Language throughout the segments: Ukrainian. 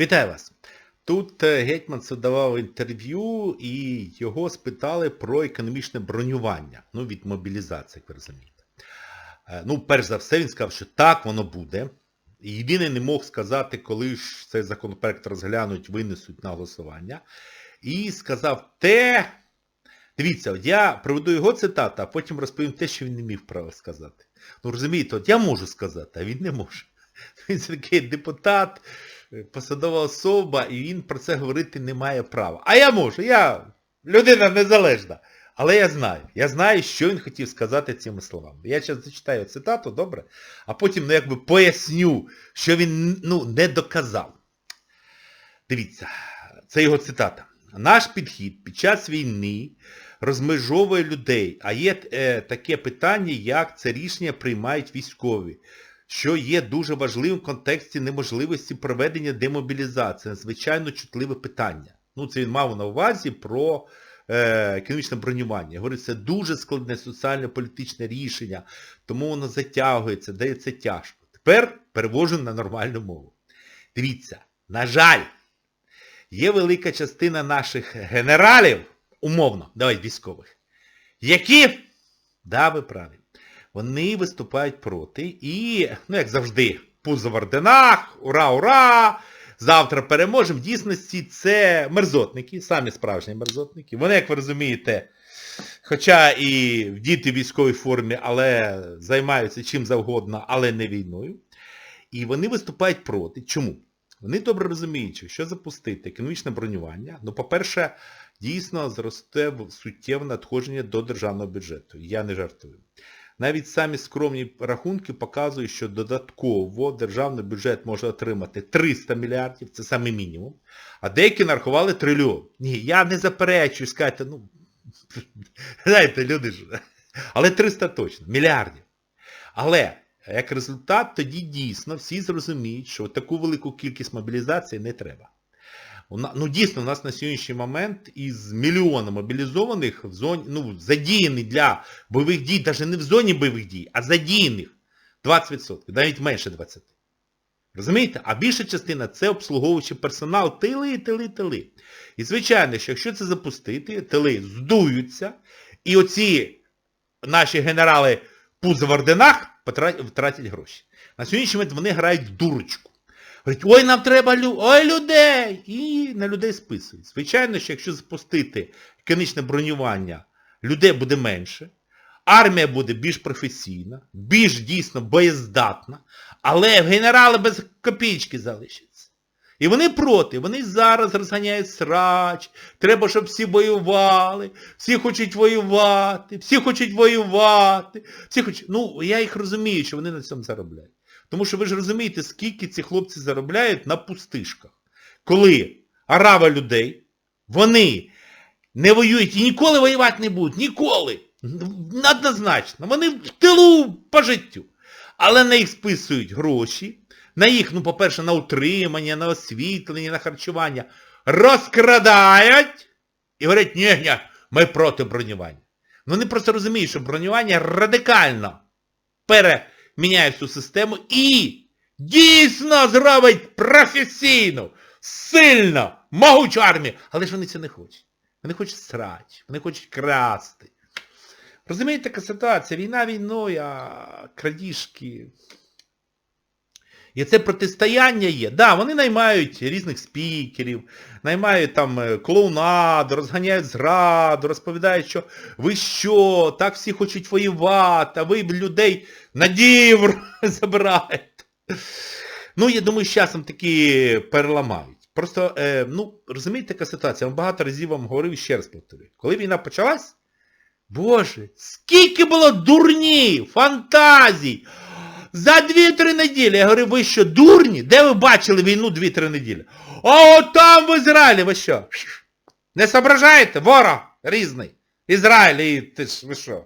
Вітаю вас! Тут е, Гетьманцев давав інтерв'ю і його спитали про економічне бронювання, ну, від мобілізації, як ви розумієте. Е, Ну, перш за все, він сказав, що так, воно буде. І не мог сказати, коли ж цей законопроект розглянуть, винесуть на голосування. І сказав те, дивіться, от я приведу його цитату, а потім розповім те, що він не міг право сказати. Ну, розумієте, от я можу сказати, а він не може. Він такий депутат, посадова особа, і він про це говорити не має права. А я можу, я людина незалежна. Але я знаю, я знаю, що він хотів сказати цими словами. Я зараз зачитаю цитату, добре? А потім, ну, якби поясню, що він ну, не доказав. Дивіться, це його цитата. Наш підхід під час війни розмежовує людей, а є е, таке питання, як це рішення приймають військові, що є дуже важливим в контексті неможливості проведення демобілізації. Надзвичайно чутливе питання. Ну, це він мав на увазі про е, економічне бронювання. Говорить, це дуже складне соціально-політичне рішення, тому воно затягується, дається тяжко. Тепер перевожу на нормальну мову. Дивіться, на жаль, є велика частина наших генералів, умовно, давай військових, які, да, ви праві, вони виступають проти і, ну як завжди, пузо в орденах, ура, ура, завтра переможемо. В дійсності це мерзотники, самі справжні мерзотники. Вони, як ви розумієте, хоча і діти в військовій формі, але займаються чим завгодно, але не війною. І вони виступають проти. Чому? Вони добре розуміють, що запустити економічне бронювання, ну, по-перше, дійсно зросте суттєве надходження до державного бюджету. Я не жартую. Навіть самі скромні рахунки показують, що додатково державний бюджет може отримати 300 мільярдів, це саме мінімум, а деякі нарахували трильйон. Ні, я не заперечую, скажете, ну, знаєте, люди ж, але 300 точно, мільярдів. Але, як результат, тоді дійсно всі зрозуміють, що таку велику кількість мобілізації не треба. Ну, дійсно, у нас на сьогоднішній момент із мільйона мобілізованих в зоні, ну, задіяних для бойових дій, навіть не в зоні бойових дій, а задіяних 20%, навіть менше 20%. Розумієте? А більша частина це обслуговуючий персонал, тили, тили, тили. І звичайно, що якщо це запустити, тили здуються, і оці наші генерали пузи в орденах втратять гроші. На сьогоднішній момент вони грають дурочку. Говорять, ой, нам треба лю... ой, людей! І на людей списують. Звичайно, що якщо запустити економічне бронювання, людей буде менше, армія буде більш професійна, більш дійсно боєздатна, але генерали без копійки залишаться. І вони проти, вони зараз розганяють срач, треба, щоб всі воювали, всі хочуть воювати, всі хочуть воювати, всі хочуть... Ну, я їх розумію, що вони на цьому заробляють. Тому що ви ж розумієте, скільки ці хлопці заробляють на пустишках. Коли арава людей, вони не воюють і ніколи воювати не будуть, ніколи. Однозначно. Вони в тилу по життю. Але на їх списують гроші, на їх, ну, по-перше, на утримання, на освітлення, на харчування. Розкрадають і говорять, ні, ні, ми проти бронювання. Ну, вони просто розуміють, що бронювання радикально пере міняє всю систему і дійсно зробить професійну, сильно, могучу армію. Але ж вони це не хочуть. Вони хочуть срач, вони хочуть красти. Розумієте, така ситуація? Війна війною, а крадіжки. І це протистояння є. Да, вони наймають різних спікерів, наймають там клоунаду, розганяють зраду, розповідають, що ви що, так всі хочуть воювати, а ви людей надію забираєте. Ну, я думаю, з часом таки переламають. Просто, е, ну, розумієте, така ситуація, я багато разів вам говорив і ще раз повторюю. Коли війна почалась, боже, скільки було дурнів, фантазій, за 2-3 неділі. Я говорю, ви що, дурні? Де ви бачили війну 2-3 неділі? А от там в Ізраїлі, ви що? Не соображаєте? Ворог різний. Ізраїль, і ти ж, ви що?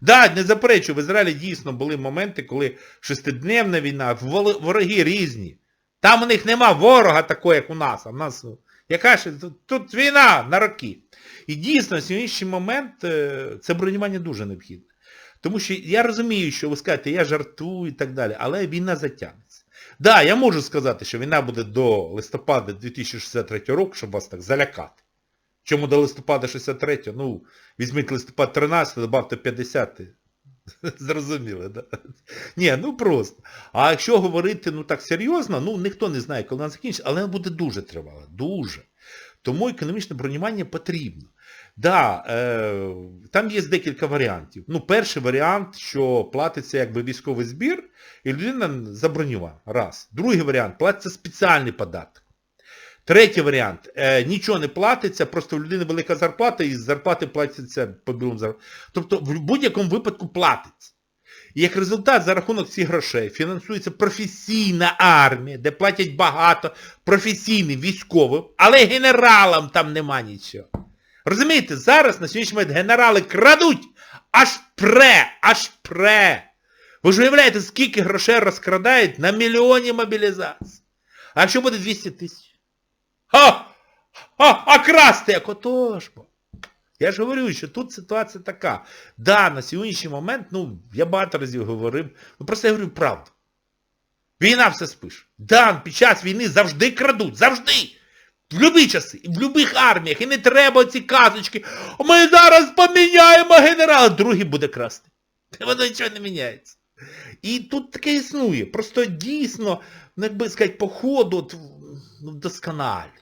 Да, не заперечую, в Ізраїлі дійсно були моменти, коли шестидневна війна, вороги різні. Там у них нема ворога такого, як у нас. А в нас, яка ж, тут, війна на роки. І дійсно, сьогоднішній момент це бронювання дуже необхідне. Тому що я розумію, що ви скажете, я жартую і так далі, але війна затягнеться. Да, я можу сказати, що війна буде до листопада 2063 року, щоб вас так залякати. Чому до листопада 63? Ну, візьміть листопад 13, добавте 50. Зрозуміли, да? Ні, ну просто. А якщо говорити ну так серйозно, ну ніхто не знає, коли вона закінчиться, але вона буде дуже тривала. Дуже. Тому економічне бронювання потрібно. Да, е, там є декілька варіантів. Ну, перший варіант, що платиться якби військовий збір, і людина забронювала. Раз. Другий варіант, платиться спеціальний податок. Третій варіант, е, нічого не платиться, просто у людини велика зарплата, і з зарплати платиться по білому зарплаті. Тобто в будь-якому випадку платиться. І як результат, за рахунок цих грошей фінансується професійна армія, де платять багато професійним військовим, але генералам там нема нічого. Розумієте, зараз на сьогоднішній момент генерали крадуть, аж пре, аж пре. Ви ж уявляєте, скільки грошей розкрадають на мільйоні мобілізацій. А якщо буде 200 тисяч? Ха! А, а красти як отож бо. Я ж говорю, що тут ситуація така. Да, на сьогоднішній момент, ну, я багато разів говорив, ну просто я говорю правду. Війна все спише. Да, під час війни завжди крадуть, завжди. В любі часи, і в будь-яких арміях, і не треба ці казочки. Ми зараз поміняємо генерала, другий буде красти. Воно нічого не міняється. І тут таке існує. Просто дійсно, ну, як би сказати, по ходу от, ну, вдосконалюється.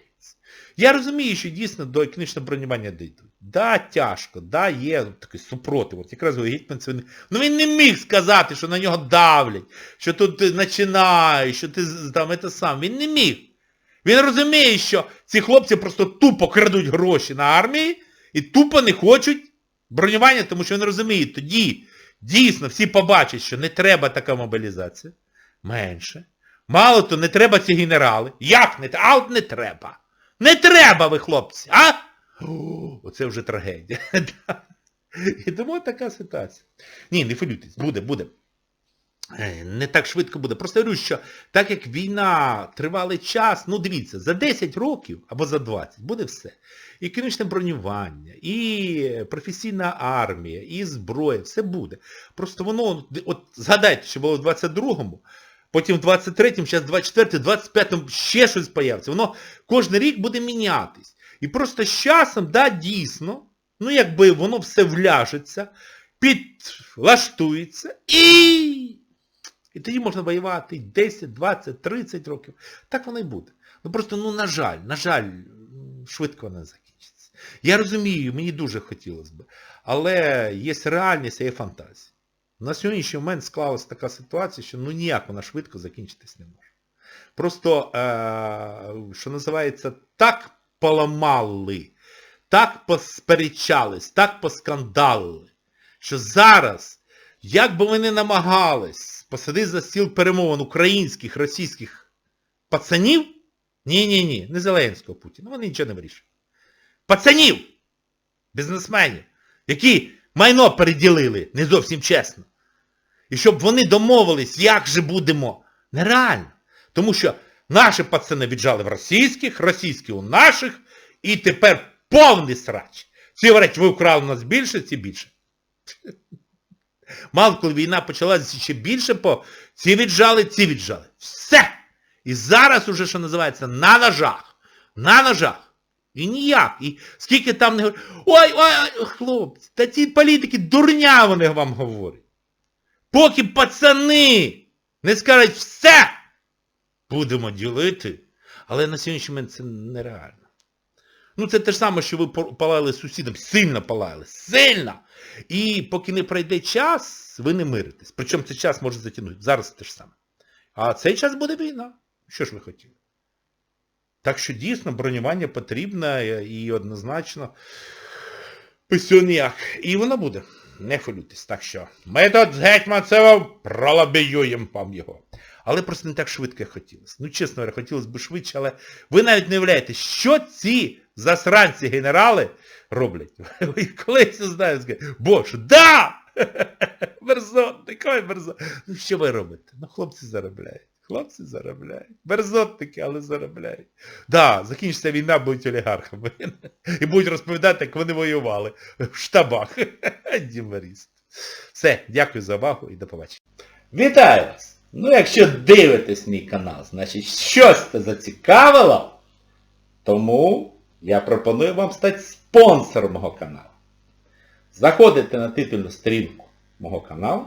Я розумію, що дійсно до економічного бронювання дійдуть. Да, тяжко, да, є такий супротив. От якраз Гетьман це... Ну він не міг сказати, що на нього давлять, що тут ти що ти там це сам. Він не міг. Він розуміє, що ці хлопці просто тупо крадуть гроші на армії і тупо не хочуть бронювання, тому що він розуміє, тоді дійсно всі побачать, що не треба така мобілізація. Менше. Мало то не треба ці генерали. Як не треба? А от не треба. Не треба ви, хлопці, а? Оце вже трагедія. І тому така ситуація. Ні, не хвилюйтесь, буде, буде. Е, Не так швидко буде. Просто говорю, що так як війна тривалий час, ну дивіться, за 10 років або за 20 буде все. І економічне бронювання, і професійна армія, і зброя, все буде. Просто воно, от згадайте, що було в 22-му, потім в 23-му, зараз 24-му, 25-му ще щось появиться. Воно кожен рік буде мінятись. І просто з часом, да, дійсно, ну якби воно все вляжеться, підлаштується і... І тоді можна воювати 10, 20, 30 років. Так воно і буде. Ну просто, ну, на жаль, на жаль, швидко вона закінчиться. Я розумію, мені дуже хотілося б. Але є реальність, а є фантазія. На сьогоднішній момент склалася така ситуація, що ну ніяк вона швидко закінчитись не може. Просто, е, що називається, так поламали, так посперечались, так поскандалили, що зараз, як би вони намагались посадити за стіл перемовин українських, російських пацанів, ні-ні-ні, не Зеленського Путіна, вони нічого не вирішують. Пацанів, бізнесменів, які майно переділили не зовсім чесно. І щоб вони домовились, як же будемо, нереально. Тому що наші пацани віджали в російських, російські у наших, і тепер повний срач. Ці говорять, ви вкрали нас більше, ці більше. Мало коли війна почалася ще більше, по ці віджали, ці віджали. Все! І зараз уже, що називається, на ножах. На ножах. І ніяк. І скільки там не говорять, ой, ой, хлопці, та ці політики дурня вони вам говорять. Поки пацани не скажуть все, будемо ділити. Але на сьогоднішній момент це нереально. Ну це те ж саме, що ви палали з сусідом, сильно палали, сильно. І поки не пройде час, ви не миритесь. Причому цей час може затягнути. Зараз те ж саме. А цей час буде війна. Що ж ви хотіли? Так що дійсно бронювання потрібне і однозначно без. І воно буде. Не хвилюйтесь. Так що ми тут з Гетьманцевим пролобіюємо вам його. Але просто не так швидко як хотілося. Ну, чесно говоря, хотілося б швидше, але ви навіть не уявляєте, що ці засранці генерали роблять. Ви колись знаєте, скажуть, боже, да! Мерзотник, ой, мерзотник. Ну що ви робите? Ну хлопці заробляють. Хлопці заробляють. Мерзотники, але заробляють. Да, закінчиться війна, будуть олігархами. І будуть розповідати, як вони воювали в штабах. Дімаріст. Все, дякую за увагу і до побачення. Вітаю вас! Ну, якщо дивитесь мій канал, значить щось це зацікавило, тому я пропоную вам стати спонсором мого каналу. Заходите на титульну сторінку мого каналу,